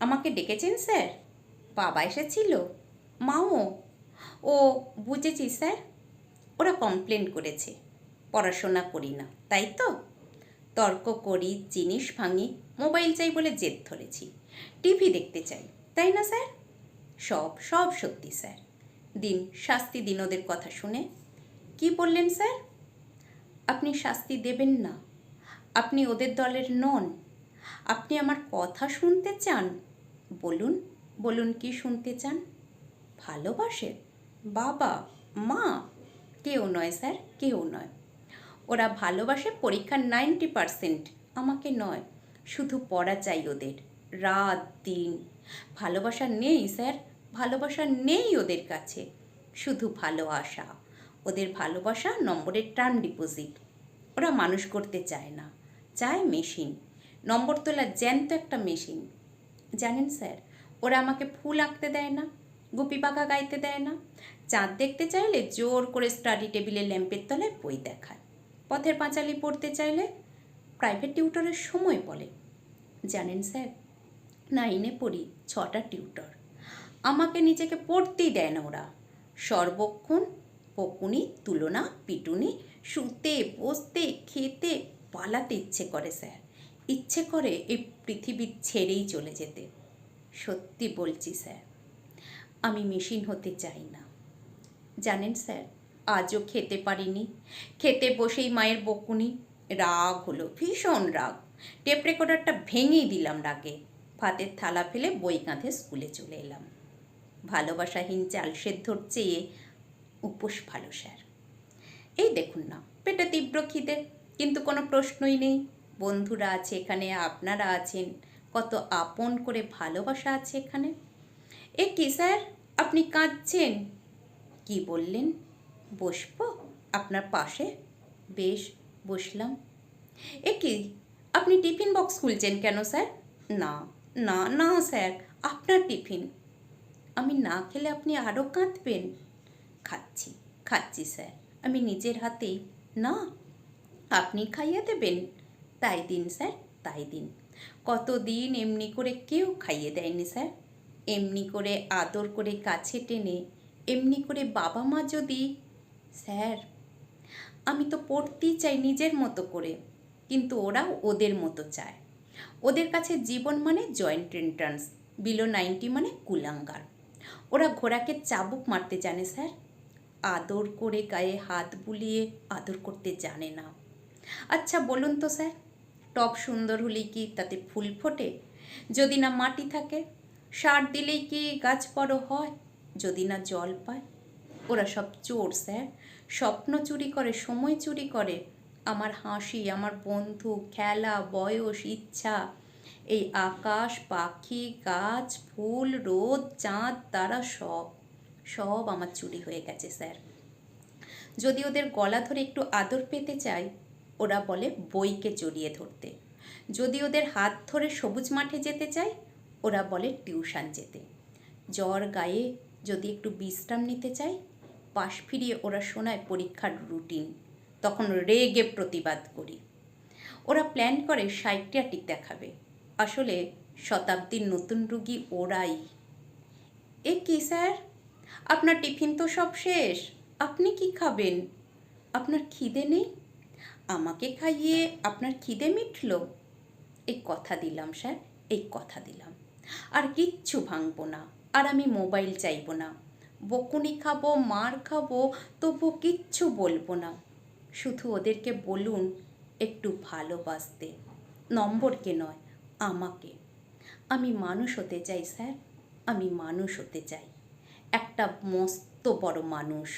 আমাকে ডেকেছেন, স্যার? বাবা এসেছিল। মাও? ও, বুঝেছি, স্যার। ওরা কমপ্লেন করেছে। পড়াশোনা করি না, তাই তো? তর্ক করি, জিনিস ভাঙি, মোবাইল চাই বলে জেদ ধরেছি। টিভি দেখতে চাই, তাই না, স্যার? সব সব সত্যি, স্যার। দিন, শাস্তি দিন ওদের কথা শুনে। কি বললেন, স্যার? আপনি শাস্তি দেবেন না। আপনি ওদের দলের নন। আপনি আমার কথা শুনতে চান। বলুন বলুন কি শুনতে চান? ভালোবাসে? বাবা, মা? কেউ নয় স্যার, কেউ নয়। ওরা ভালোবাসে পরীক্ষার নাইনটি পারসেন্ট, আমাকে নয়। শুধু পড়া চাই ওদের, রাত, দিন। ভালোবাসা নেই স্যার, ভালোবাসা নেই ওদের কাছে। শুধু ভালো আশা। ওদের ভালোবাসা নম্বরের টার্ম ডিপোজিট। ওরা মানুষ করতে চায় না। চায় মেশিন। নম্বর তোলা জ্যান্ত একটা মেশিন। জানেন স্যার, ওরা আমাকে ফুল আঁকতে দেয় না, গুপি পাকা গাইতে দেয় না। চাঁদ দেখতে চাইলে জোর করে স্টাডি টেবিলে ল্যাম্পের তলায় বই দেখায়। পথের পাঁচালি পড়তে চাইলে প্রাইভেট টিউটরের সময় বলে। জানেন স্যার, নাইনে পড়ি ছটা টিউটর। আমাকে নিজেকে পড়তেই দেয় না ওরা। সর্বক্ষণ পকুনি তুলনা, পিটুনি, শুতে, বসতে, খেতে পালাতে ইচ্ছে করে স্যার। ইচ্ছে করে এই পৃথিবী ছেড়েই চলে যেতে। সত্যি বলছি, স্যার, আমি মেশিন হতে চাই না। জানেন, স্যার, আজও খেতে পারিনি। খেতে বসেই মায়ের বকুনি। রাগ হলো, ভীষণ রাগ। টেপ রেকর্ডারটা ভেঙেই দিলাম রাগে। ভাতের থালা ফেলে বই কাঁধে স্কুলে চলে এলাম। ভালোবাসাহীন চাল সেদ্ধর চেয়ে উপোস ভালো, স্যার। এই দেখুন না, পেটে তীব্র খিদে, কিন্তু কোনো প্রশ্নই নেই। বন্ধুরা আছে এখানে, আপনারা আছেন। কত আপন করে ভালোবাসা আছে এখানে। এ কি স্যার, আপনি কাঁদছেন? কি বললেন? বসবো? আপনার পাশে? বেশ, বসলাম। এ কি, আপনি টিফিন বক্স খুলছেন কেন স্যার? না না না স্যার, আপনার টিফিন। আমি না খেলে আপনি আরও কাঁদবেন? খাচ্ছি খাচ্ছি স্যার। আমি নিজের হাতেই, না, আপনি খাইয়ে দেবেন? তাই দিন, স্যার, তাই দিন। কতদিন এমনি করে কেউ খাইয়ে দেয়নি, স্যার। এমনি করে আদর করে কাছে টেনে, এমনি করে বাবা মা যদি, স্যার, আমি তো পড়তেই চাই নিজের মতো করে, কিন্তু ওরা ওদের মতো চায়। ওদের কাছে জীবন মানে জয়েন্ট এন্ট্রান্স, বিলো নাইনটি মানে কুলাঙ্গার। ওরা ঘোড়াকে চাবুক মারতে জানে, স্যার। আদর করে গায়ে হাত বুলিয়ে আদর করতে জানে না। আচ্ছা বলুন তো, স্যার টপ সুন্দর হলেই কি তাতে ফুল ফোটে? যদি না মাটি থাকে, সার দিলেই কি গাছ বড় হয়? যদি না জল পায়? ওরা সব চোর, স্যার। স্বপ্ন চুরি করে, সময় চুরি করে। আমার হাসি, আমার বন্ধু, খেলা, বয়স, ইচ্ছা। এই আকাশ, পাখি, গাছ, ফুল, রোদ, চাঁদ, তারা সব সব আমার চুরি হয়ে গেছে, স্যার। যদি ওদের গলা ধরে একটু আদর পেতে চাই ওরা বলে বইকে জড়িয়ে ধরতে। যদি ওদের হাত ধরে সবুজ মাঠে যেতে চায়, ওরা বলে টিউশন যেতে। জ্বর গায়ে যদি একটু বিশ্রাম নিতে চাই পাশ ফিরিয়ে ওরা শোনায় পরীক্ষার রুটিন, তখন রেগে প্রতিবাদ করি। ওরা প্ল্যান করে সাইকিয়াটিক দেখাবে। আসলে শতাব্দীর নতুন রুগী ওরাই। এ কি স্যার? আপনার টিফিন তো সব শেষ। আপনি কি খাবেন? আপনার খিদে নেই? আমাকে খাইয়ে আপনার খিদে মিটল? এই কথা দিলাম, স্যার, এই কথা দিলাম। আর কিচ্ছু ভাঙবো না, আর আমি মোবাইল চাইব না। বকুনি খাব, মার খাব, তবু কিচ্ছু বলব না। শুধু ওদেরকে বলুন, একটু ভালোবাসতে। নম্বরকে নয়, আমাকে। আমি মানুষ হতে চাই, স্যার, আমি মানুষ হতে চাই। একটা মস্ত বড় মানুষ।